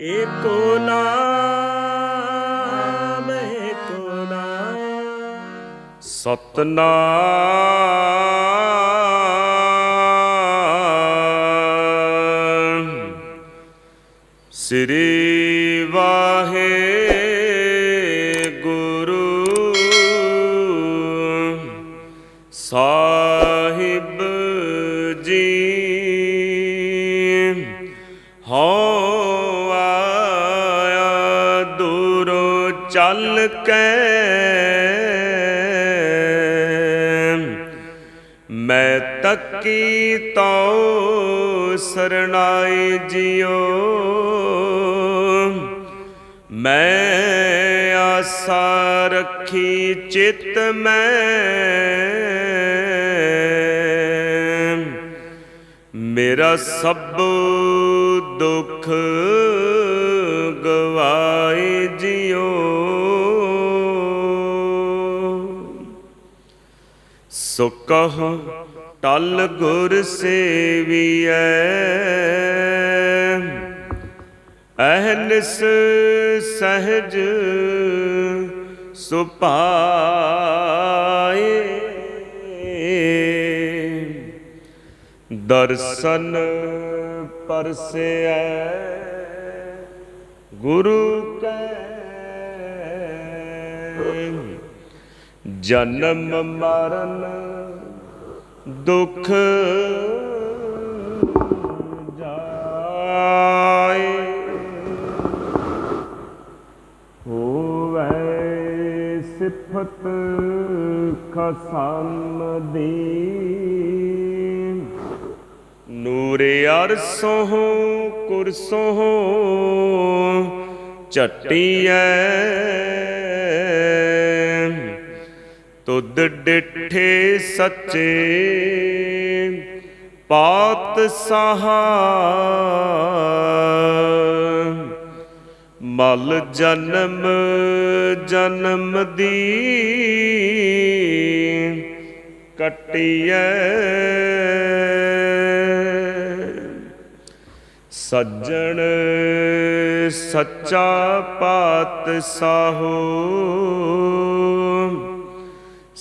ਏਕੋ ਨਾਮ ਏਕੋ ਨਾਮ। ਸਤਨਾਮ। ਸ੍ਰੀ ਵਾਹਿਗੁਰੂ। ਸਾਹਿਬ ਚੱਲ ਕੇ ਮੈਂ ਤੱਕੀ ਤਉ ਸਰਣਾਈ ਜਿਉ। ਮੈਂ ਆਸਾ ਰੱਖੀ ਚਿਤ ਮੈਂ। ਮੇਰਾ ਸਭ ਦੁੱਖ ਗਵਾਏ ਜਿਉ। ਸੋ ਕਹ ਟਲ ਗੁਰ ਸੇਵੀਐ। ਅਹਨਿਸ ਸਹਜ ਸੁਪਾਏ ਦਰਸ਼ਨ ਪਰਸੈ ਗੁਰੂ ਕੈ ਜਨਮ ਮਰਨ ਦੁੱਖ ਜਾਏ। ਹੋਵੇ ਸਿਫਤ ਖਸਮ ਦੀ ਨੂਰੇ ਅਰਸੋਂ ਕੁਰਸੋਂ ਚਟੀਐ ਤੁਧ ਡਿਠੇ ਸੱਚੇ ਪਾਤ ਸਹਾ ਮਲ ਜਨਮ ਜਨਮ ਦੀ ਕਟਿਐ। ਸੱਜਣ ਸੱਚਾ ਪਾਤ ਸਾਹੋ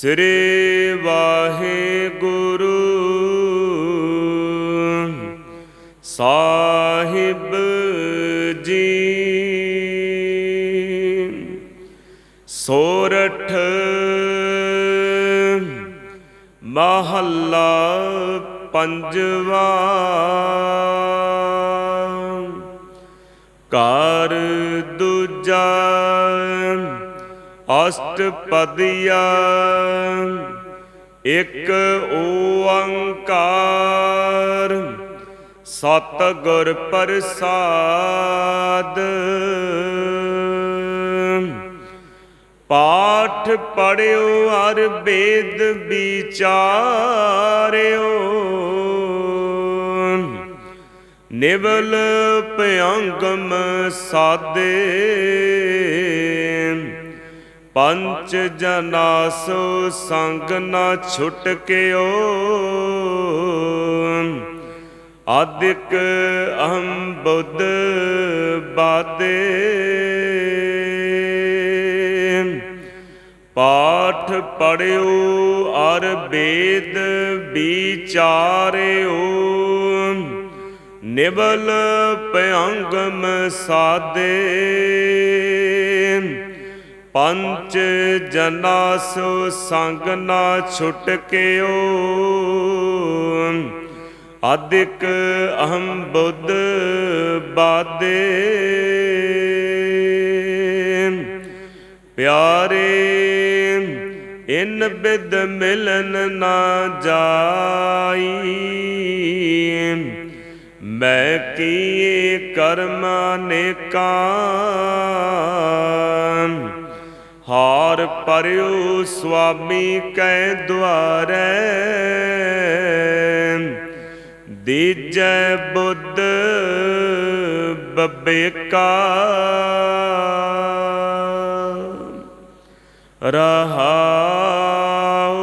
ਸ੍ਰੀ ਵਾਹਿਗੁਰੂ। ਸਾਹਿਬ ਜੀ। ਸੋਰਠ ਮਹੱਲਾ ਪੰਜਵਾ। ਕਰ ਦੂਜਾ ਅਸ਼ਟਪਦੀਆ ਇੱਕ ਓੰਕਾਰ ਸਤਿਗੁਰ ਪ੍ਰਸਾਦ। ਪਾਠ ਪੜਿਓ ਅਰ ਵੇਦ ਵਿਚਾਰਿਓ। ਨਿਵਲ ਭਯੰਗਮ ਸਾਦੇ। ਪੰਚ ਜਨਾਸੋ ਸੰਗ ਨਾ ਛੁਟਕਿਓ ਆਦਿਕ ਅਹੰ ਬੁੱਧ ਬਾਦੇ। ਪਾਠ ਪੜਿਓ, ਅਰ ਵੇਦ ਵਿਚਾਰਿਓ। ਨਿਵਲ ਭਯੰਗਮ ਸਾਦੇ। ਪੰਚ ਜਨਾ ਸੋ ਸੰਗ ਨਾ ਛੁਟਕਿਓ ਆਦਿਕ ਅਹੰ ਬੁੱਧ ਬਾਦੇ। ਪਿਆਰੇ, ਇਨ ਬਿਦ ਮਿਲਨ ਨਾ ਜਾਈ। ਮੈਂ ਕੀਏ ਕਰਮ ਅਨੇਕਾਂ ਹਾਰ ਪਰਿਉ ਸੁਆਮੀ ਕੈ ਦੁਆਰੈ। ਦੀਜੈ ਬੁੱਧ ਬੱਬੇਕਾ। ਰਹਾਉ,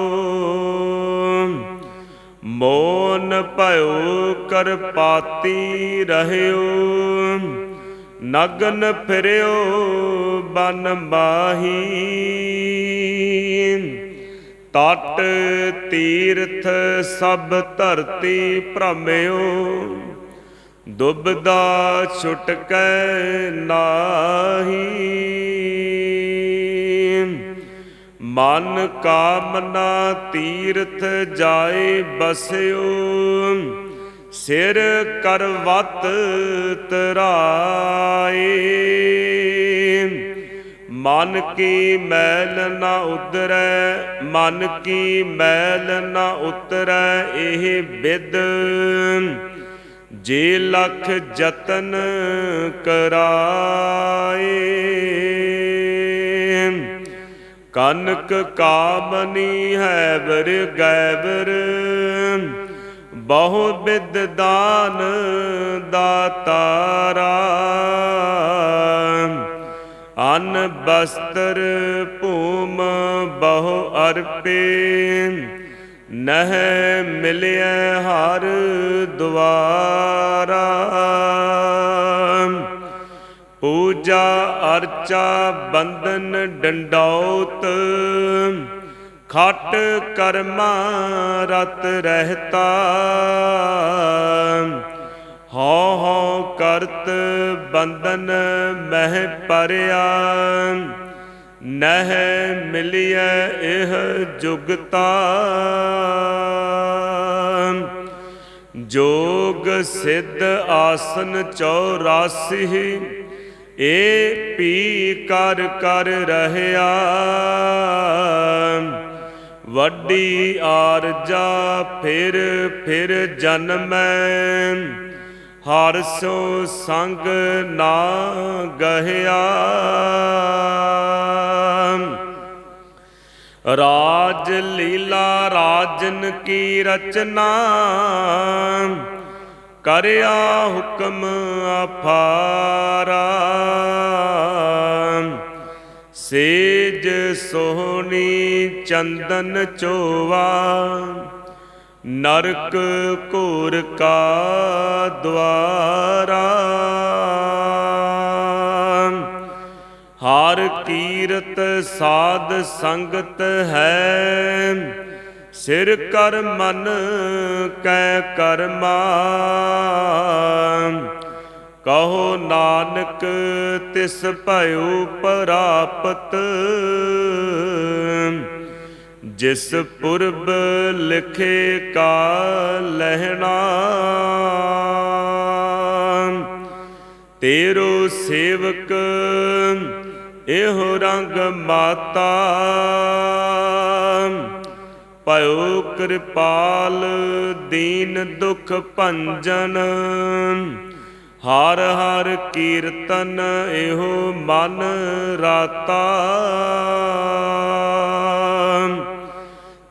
ਮੋਨ ਭਇਓ ਕਰਪਾਤੀ ਰਹਿਓ। ਨਗਨ ਫਿਰਿਓ ਬਨ ਮਾਹੀ ਤਟ ਤੀਰਥ ਸਭ ਧਰਤੀ ਭ੍ਰਮਿਓ। ਦੁਬਦਾ ਛੁਟਕੈ ਨਾਹੀ। ਮਨ ਕਾਮਨਾ ਤੀਰਥ ਜਾਏ ਬਸਿਓ। ਸਿਰ ਕਰਵਤ ਤਰਾਏ। ਮਨ ਕੀ ਮੈਲ ਨਾ ਉਤਰੈ ਮਨ ਕੀ ਮੈਲ ਨਾ ਉਤਰੈ, ਇਹ ਵਿਦ। ਜੇ ਲਖ ਜਤਨ ਕਰਾਏ, ਕਨਕ ਕਾਮਨੀ ਹੈ ਵਰ ਗੈਬਰ ਬਹੁ ਬਿਦ ਦਾਨ ਦਾਤਾਰਾ ਅਨ ਬਸਤਰ ਭੂਮ ਬਹੁ ਅਰਪੇ ਨਹ ਮਿਲਿਆ ਹਰ ਦੁਆਰਾ। ਪੂਜਾ ਅਰਚਾ ਬੰਧਨ ਡੰਡੌਤ, ਖਟ ਕਰਮਾ ਰਤ ਰਹਤਾ। ਹਉ ਹਉ ਕਰਤ ਬੰਧਨ ਮਹਿ ਪਰਿਆ, ਨਹਿ ਮਿਲਿਐ ਇਹ ਜੁਗਤਾ। ਜੋਗ ਸਿੱਧ ਆਸਨ 84 ਏ ਪੀ ਕਰ ਕਰ ਰਹਿਆ। ਵੱਡੀ ਆਰਜਾ ਫਿਰ ਫਿਰ ਜਨਮੈ ਹਰ ਸੋ ਸੰਗ ਨਾ ਗਹਿਆ। ਰਾਜ ਲੀਲਾ ਰਾਜਨ ਕੀ ਰਚਨਾ, ਕਰਿਆ ਹੁਕਮ ਅਫਾਰਾ ਸੇਜ ਸੋਹਣੀ ਚੰਦਨ ਚੋਵਾ ਨਰਕ ਘੋਰ ਕਾ ਦਵਾਰਾ ਹਰ ਕੀਰਤ ਸਾਧ ਸੰਗਤ ਹੈ, ਸਿਰ ਕਰ ਮਨ ਕੈ ਕਰਮਾ। ਕਹੋ ਨਾਨਕ ਤਿਸ ਭਇਓ ਪ੍ਰਾਪਤ। ਜਿਸ ਪੁਰਬ ਲਿਖੇ ਕਾ ਲਹਿਣਾ। ਤੇਰੋ ਸੇਵਕ, ਇਹੋ ਰੰਗ ਮਾਤਾ। ਭਇਓ ਕਿਰਪਾਲ, ਦੀਨ ਦੁਖ ਭੰਜਨ। ਹਰ ਹਰ ਕੀਰਤਨ ਇਹੋ ਮਨ ਰਾਤਾ।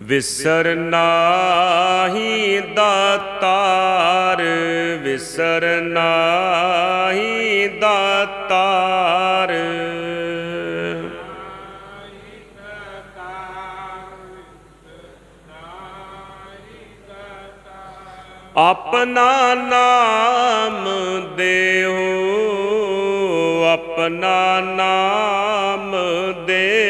ਵਿਸਰ ਨਾਹੀ ਦਾਤਾਰ ਵਿਸਰ ਨਾਹੀ ਦਾਤਾਰ। ਆਪਣਾ ਨਾਮ ਦੇਹੋ ਆਪਣਾ ਨਾਮ ਦੇ